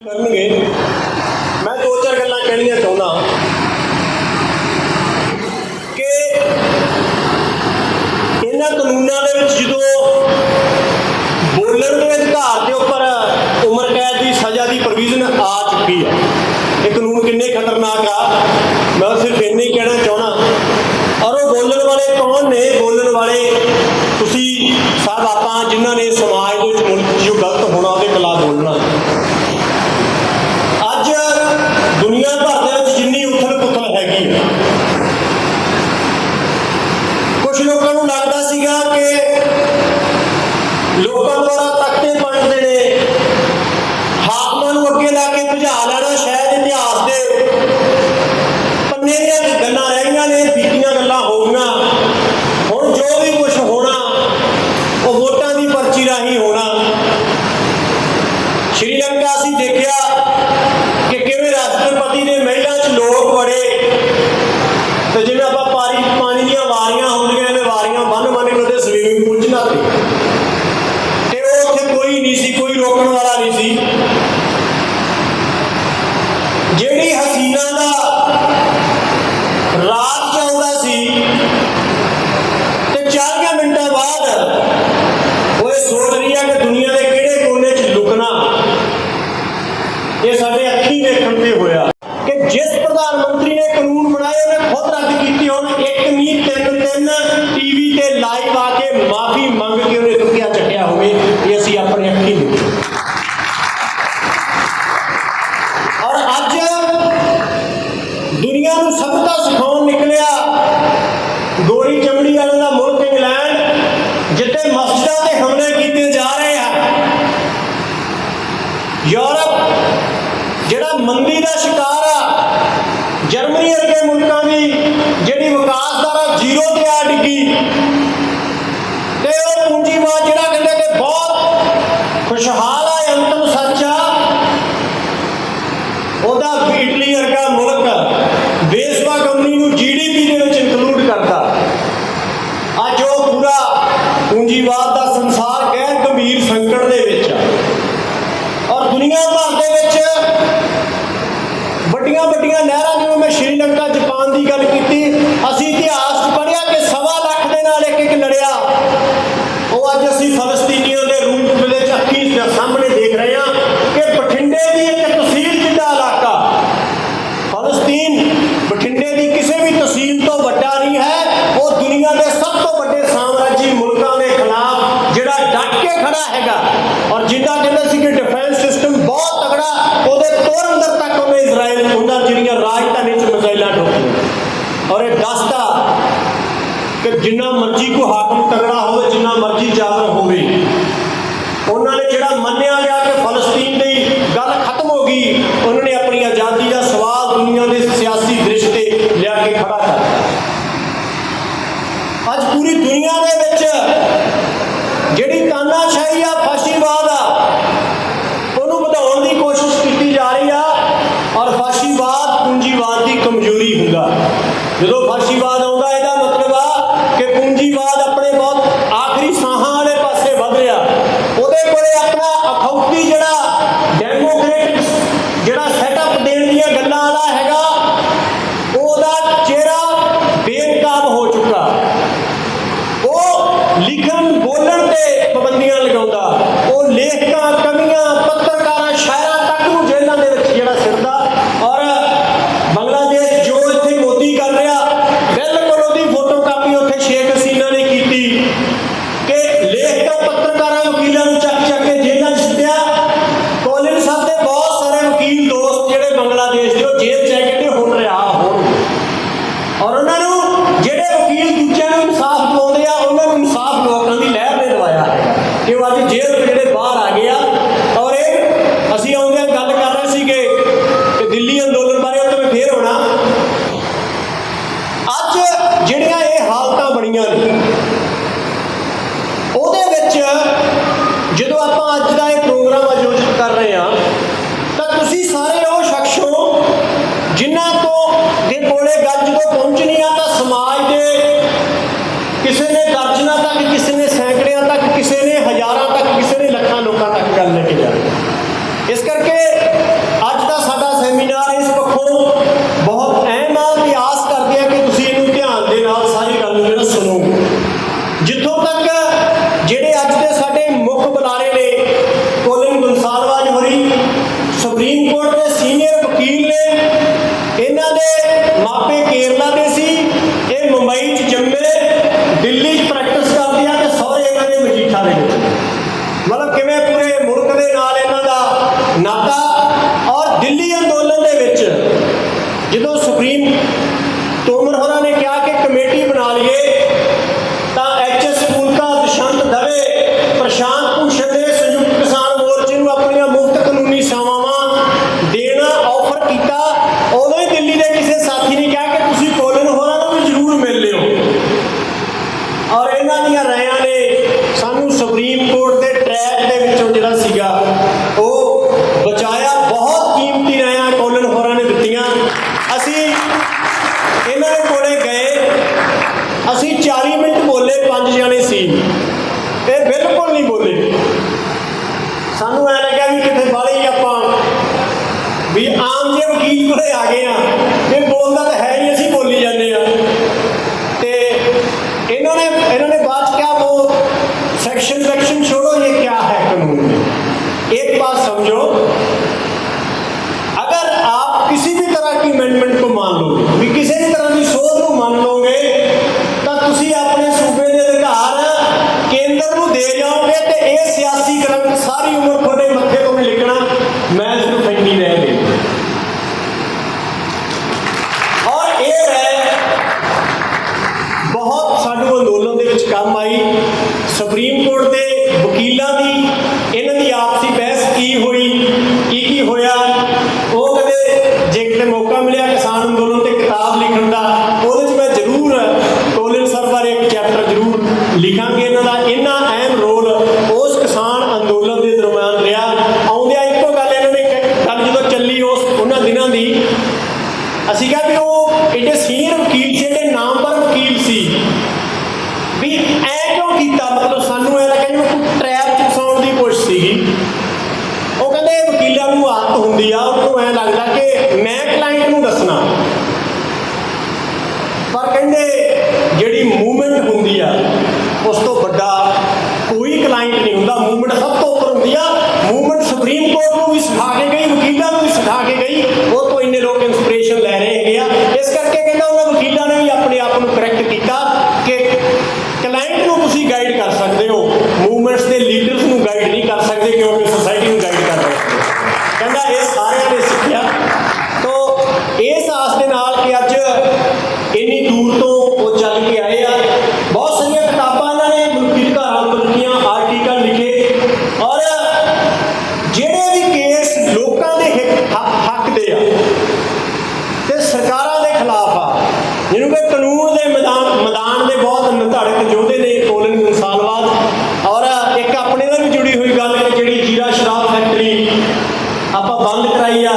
ਕਰਨਗੇ। ਮੈਂ ਦੋ ਚਾਰ ਗੱਲਾਂ ਕਹਿਣੀਆਂ ਚਾਹੁੰਦਾ ਕਿ ਇਹਨਾਂ ਕਾਨੂੰਨਾਂ ਦੇ ਵਿੱਚ ਜਦੋਂ ਬੋਲਣ ਦੇ ਅਧਿਕਾਰ ਦੇ ਉੱਪਰ ਉਮਰ ਕੈਦ ਦੀ ਸਜ਼ਾ ਦੀ ਪ੍ਰੋਵੀਜ਼ਨ ਆ ਚੁੱਕੀ ਹੈ, ਇਹ ਕਾਨੂੰਨ ਕਿੰਨੇ ਖਤਰਨਾਕ ਆ ਮੈਂ ਸਿਰਫ ਇੰਨੇ ਹੀ ਕਹਿਣਾ ਚਾਹਣਾ ਔਰ ਉਹ ਬੋਲਣ ਵਾਲੇ ਕੌਣ ਨੇ ਬੋਲਣ ਵਾਲੇ ਤੁਸੀਂ ਸਭ ਆਪਾਂ ਜਿਨ੍ਹਾਂ ਨੇ ਸਮਾਜ ਦੇ ਵਿੱਚ ਮੁਲਕ 'ਚ ਜੋ ਗਲਤ ਹੋਣਾ ਉਹਦੇ ਖਿਲਾਫ ਬੋਲਣਾ ਅੱਜ ਦੁਨੀਆ ਭਰ ਦੇ ਵਿੱਚ ਜਿੰਨੀ ਉਥਲ ਪੁਥਲ ਹੈਗੀ ਹੈ ਕੁਝ ਲੋਕਾਂ ਨੂੰ ਲੱਗਦਾ ਸੀਗਾ ਕਿ ਲੋਕਾਂ ਦੁਆਰਾ ਤਖਤੇ ਬਣਦੇ ਨੇ ਹਾਕਮਾਂ ਨੂੰ ਅੱਗੇ ਲਾ ਕੇ ਭਜਾ ਲੈਣਾ ਸ਼ਾਇਦ ਇਤਿਹਾਸ ਦੇ ਪੰਨੇ ਦੀਆਂ ਗੱਲਾਂ ਰਹਿ ਗਈਆਂ ਨੇ ਬੀਤੀਆਂ ਗੱਲਾਂ ਹੋ ਗਈਆਂ ਹੁਣ ਜੋ ਵੀ ਕੁਝ ਹੋਣਾ ਉਹ ਵੋਟਾਂ ਦੀ ਪਰਚੀ ਰਾਹੀਂ ਹੋਣਾ ਸ਼੍ਰੀਲੰਕਾ ਅਸੀਂ ਦੇਖਿਆ ਕਿ ਕਿਵੇਂ ਰਾਸ਼ਟਰਪਤੀ ਦੇ ਮਹਿਲਾਂ 'ਚ ਲੋਕ ਬੜੇ ਤੇ ਜਿਵੇਂ ਆਪਾਂ ਪਾਰੀ ਪਾਣੀ ਦੀਆਂ ਵਾਰੀਆਂ ਹੁੰਦੀਆਂ ਨੇ ਵਾਰੀਆਂ ਬੰਨ ਬੰਨ ਕੇ ਉਹਦੇ ਸਵੀਮਿੰਗ ਪੂਲ 'ਚ ਨਹਾਤੇ ਤੇ ਉਹ ਉੱਥੇ ਕੋਈ ਨਹੀਂ ਸੀ ਕੋਈ ਰੋਕਣ ਵਾਲਾ ਨਹੀਂ ਸੀ ਜਿਹੜੀ ਹਸੀਨਾ ਦਾ ਰਾਤ ਚੱਲਦਾ ਸੀ ਤੇ 40 ਮਿੰਟਾਂ ਬਾਅਦ ਉਹ ਇਹ ਸੋਚ ਰਹੀ ਆ ਕਿ ਦੁਨੀਆ ਦੇ ਕਿਹੜੇ ਕੋਨੇ 'ਚ ਲੁਕਣਾ ਇਹ ਸਾਡੇ ਅੱਖੀਂ ਵੇਖਣ ਤੇ ਹੋਇਆ ਕਿ ਜਿਸ ਪ੍ਰਧਾਨ ਮੰਤਰੀ ਨੇ ਕਾਨੂੰਨ ਬਣਾਏ ਉਹਨੇ ਖੁਦ ਰੱਦ ਕੀਤੀ ਹੁਣ ਇੱਕ ਨਹੀਂ ਤਿੰਨ ਤਿੰਨ ਟੀਵੀ ਤੇ ਲਾਈਵ ਆ ਕੇ ਮਾਫੀ ਮੰਗ ਕੇ ਉਹਨੇ ਟੁੱਕਿਆ ਚੱਕਿਆ ਹੋਵੇ ਕਿ ਅਸੀਂ ਆਪਣੇ ਅੱਖੀਂ ਦੇਖੇ ਔਰ ਅੱਜ ਦੁਨੀਆ ਨੂੰ ਸਭਤਾ ਸਿਖਾਉਣ ਨਿਕਲਿਆ ਗੋਰੀ ਚਮੜੀ ਵਾਲੇ ਦਾ ਮੁਲਕ ਇੰਗਲੈਂਡ ਜਿੱਥੇ ਮਸਜਿਦਾਂ ਤੇ ਹਮਲੇ ਕੀਤੇ ਜਾ ਰਹੇ ਆ ਯੂਰਪ, ਜਿਹੜਾ ਮੰਦੀ ਦਾ ਸ਼ਿਕਾਰ ਆ, ਜਰਮਨੀ ਵਰਗੇ ਮੁਲਕਾਂ ਦੀ, ਜਿਹੜੀ ਵਿਕਾਸ ਦਰ ਜ਼ੀਰੋ ਤੇ ਆ ਡਿੱਗੀ। ਤੇ ਉਹ ਪੂੰਜੀਵਾਦ ਜਿਹੜਾ ਕਹਿੰਦੇ ਕਿ ਬਹੁਤ ਖੁਸ਼ਹਾਲ ਆ, ਅੰਤਮ ਸੱਚ ਆ, ਉਹਦਾ ਵੀ ਇਟਲੀ ਵਰਗਾ ਮੁਲਕ ਵੇਸਵਾ ਕੰਪਨੀ ਨੂੰ ਜੀਡੀਪੀ ਦੇ ਵਿੱਚ ਇਨਕਲੂਡ ਕਰਦਾ ਅੱਜ ਉਹ ਪੂਰਾ ਪੂੰਜੀਵਾਦ ਦਾ ਸੰਸਾਰ ਗੈਰ ਗੰਭੀਰ ਸੰਕਟ ਦੇ ਵਿੱਚ ਆ। ਦੁਨੀਆ ਭਰ ਦੇ ਵਿੱਚ ਵੱਡੀਆਂ ਵੱਡੀਆਂ ਨਹਿਰਾਂ ਜਿਵੇਂ ਮੈਂ ਸ਼੍ਰੀਲੰਕਾ, ਜਾਪਾਨ ਦੀ ਗੱਲ ਕੀਤੀ, ਅਸੀਂ ਇਤਿਹਾਸ 'ਚ ਪੜ੍ਹਿਆ ਕਿ ਸਵਾ ਲੱਖ ਦੇ ਨਾਲ ਇੱਕ ਇੱਕ ਲੜਿਆ। ਉਹ ਅੱਜ ਅਸੀਂ ਫਲਸਤੀਨੀਆਂ ਦੇ ਰੂਪ ਵਿੱਚ ਅੱਖੀਂ ਸਾਹਮਣੇ ਦੇਖ ਰਹੇ ਹਾਂ ਕਿ ਬਠਿੰਡੇ ਦੀ ਇੱਕ ਤਹਿਸੀਲ ਜਿੱਡਾ ਇਲਾਕਾ ਫਲਸਤੀਨ ਬਠਿੰਡੇ ਦੀ ਕਿਸੇ ਵੀ ਤਹਿਸੀਲ ਤੋਂ ਵੱਡਾ ਨਹੀਂ ਹੈ ਉਹ ਦੁਨੀਆ ਦੇ ਸਭ ਤੋਂ ਵੱਡੇ ਸਾਮਰਾਜੀ ਮੁਲਕਾਂ ਦੇ ਖਿਲਾਫ ਜਿਹੜਾ ਡਟ ਕੇ ਖੜਾ ਹੈਗਾ ਔਰ ਜਿੱਦਾਂ ਕਹਿੰਦੇ ਸੀ ਕਿ ਡਿਫੈਂਸ ਸਿਸਟਮ ਬਹੁਤ ਤਗੜਾ ਉਹਦੇ ਤੋਰ ਅੰਦਰ ਤੱਕ ਉਹਨੇ ਇਜ਼ਰਾਈਲ ਉਹਨਾਂ ਜਿਹੜੀਆਂ ਰਾਜਧਾਨੀ ਚ ਮਿਜ਼ਾਈਲਾਂ ਠੋਕੀਆਂ ਔਰ ਇਹ ਦੱਸਦਾ ਕਿ ਜਿੰਨਾ ਮਰਜ਼ੀ ਕੋ ਹਾਕਮ ਤਗੜਾ ਹੋਵੇ, ਜਿੰਨਾ ਮਰਜ਼ੀ ਜ਼ਾਬਰ ਹੋਵੇ। ਉਹਨਾਂ ਨੇ ਜਿਹੜਾ ਮੰਨਿਆ ਗਿਆ ਕਿ ਫਲਸਤੀਨ ਦੀ ਗੱਲ ਖਤਮ ਹੋ ਗਈ, ਉਹਨਾਂ ਨੇ ਆਪਣੀ ਆਜ਼ਾਦੀ ਦਾ ਸਵਾਲ ਦੁਨੀਆ ਦੇ ਸਿਆਸੀ ਦ੍ਰਿਸ਼ ਤੇ ਲਿਆ ਕੇ ਖੜਾ ਕਰਤਾ ਅੱਜ ਪੂਰੀ ਦੁਨੀਆ ਦੇ ਵਿੱਚ ਜਿਹੜੀ ਤਾਨਾਸ਼ਾਹੀ ਆ, ਫਾਸ਼ੀਵਾਦ ਆ, ਉਹਨੂੰ ਵਧਾਉਣ ਦੀ ਕੋਸ਼ਿਸ਼ ਕੀਤੀ ਜਾ ਰਹੀ ਆ, ਔਰ ਫਾਸ਼ੀਵਾਦ ਪੂੰਜੀਵਾਦ ਦੀ ਕਮਜ਼ੋਰੀ ਹੁੰਦਾ। ਜਦੋਂ ਫਾਸ਼ੀਵਾਦ ਜਿਨ੍ਹਾਂ ਤੋਂ ਦੇ ਕੋਲੇ ਗੱਲ ਜਦੋਂ ਪਹੁੰਚਣੀ ਆ ਤਾਂ ਸਮਾਜ ਦੇ ਕਿਸੇ ਨੇ ਦਰਜਨਾਂ ਤੱਕ, ਕਿਸੇ ਨੇ ਸੈਂਕੜਿਆਂ ਤੱਕ, ਕਿਸੇ ਨੇ ਹਜ਼ਾਰਾਂ ਤੱਕ, ਕਿਸੇ ਨੇ ਲੱਖਾਂ ਲੋਕਾਂ ਤੱਕ ਗੱਲ ਲੈ ਕੇ ਜਾਣੀ ਇਸ ਕਰਕੇ ਅੱਜ ਦਾ ਸਾਡਾ ਸੈਮੀਨਾਰ ਇਸ ਪੱਖੋਂ ਚੂਹੜੇ ਆ ਗਏ ਆ। ਇਹ ਬੋਲਦਾ ਤਾਂ ਹੈ ਹੀ ਅਸੀਂ ਬੋਲੀ ਜਾਂਦੇ ਆ। ਤੇ ਇਹਨਾਂ ਨੇ ਇਹਨਾਂ ਨੇ ਬਾਤ ਕਿਆ ਉਹ ਸੈਕਸ਼ਨ ਵੈਕਸ਼ਨ ਛੋੜੋ, ਇਹ ਕਿਆ ਹੈ ਕਾਨੂੰਨ? एक बात समझो अगर आप किसी भी तरह की अमेंडमेंट को मान लोगे भी किसी भी तरह की सोच को मान लोगे ਤਾਂ ਤੁਸੀਂ ਆਪਣੇ ਸੂਬੇ ਦੇ ਅਧਿਕਾਰ ਕੇਂਦਰ ਨੂੰ ਦੇ ਜਾਓਗੇ ਤੇ ਇਹ ਸਿਆਸੀ ਕਰੰਟ ਸਾਰੀ ਉਮਰ ਤੁਹਾਡੇ ਮੱਥੇ ਤੋਂ ਨਹੀਂ ਲਿਕਣਾ ਮੈਂ ਸਿਰਫ ਇੰਨੀ ਰਹਿ ਇਹਦੇ ਸੀਨੀਅਰ ਕੀਤਾ? ਮਤਲਬ ਸਾਨੂੰ ਐ ਲੱਗਿਆ ਜਿਵੇਂ ਕੋਈ ਟ੍ਰੈਪ ਦੀ ਕੋਸ਼ਿਸ਼ ਸੀਗੀ। ਉਹ ਕਹਿੰਦੇ ਵਕੀਲਾਂ ਨੂੰ ਆਦਤ ਹੁੰਦੀ ਆ ਉਹਨੂੰ ਐ ਲੱਗਦਾ ਕਿ ਮੈਂ ਕਲਾਇੰਟ ਨੂੰ ਦੱਸਣਾ। ਪਰ ਕਹਿੰਦੇ ਕਲਾਇੰਟ ਨੂੰ ਤੁਸੀਂ ਗਾਈਡ ਕਰ ਸਕਦੇ ਹੋ। ਮੂਵਮੈਂਟਸ ਦੇ ਲੀਡਰਸ ਨੂੰ ਗਾਈਡ ਨਹੀਂ ਕਰ ਸਕਦੇ, ਕਿਉਂਕਿ ਸੋਸਾਇਟੀ ਨੂੰ ਗਾਈਡ ਕਰ ਰਹੇ ਕਹਿੰਦਾ ਇਹ ਸਾਰਿਆਂ ਨੇ ਸਿੱਖਿਆ। ਤੋਂ ਇਸ ਆਸ ਦੇ ਨਾਲ ਕਿ ਅੱਜ ਇੰਨੀ ਦੂਰ ਤੋਂ ਉਹ ਚੱਲ ਕੇ ਆਏ ਆ। ਬਹੁਤ ਸਾਰੀਆਂ ਕਿਤਾਬਾਂ ਇਹਨਾਂ ਨੇ ਮੁਲਕੀ ਘਰਾਂ ਬਲਕਿਆਂ ਆਰਟ అయ్యా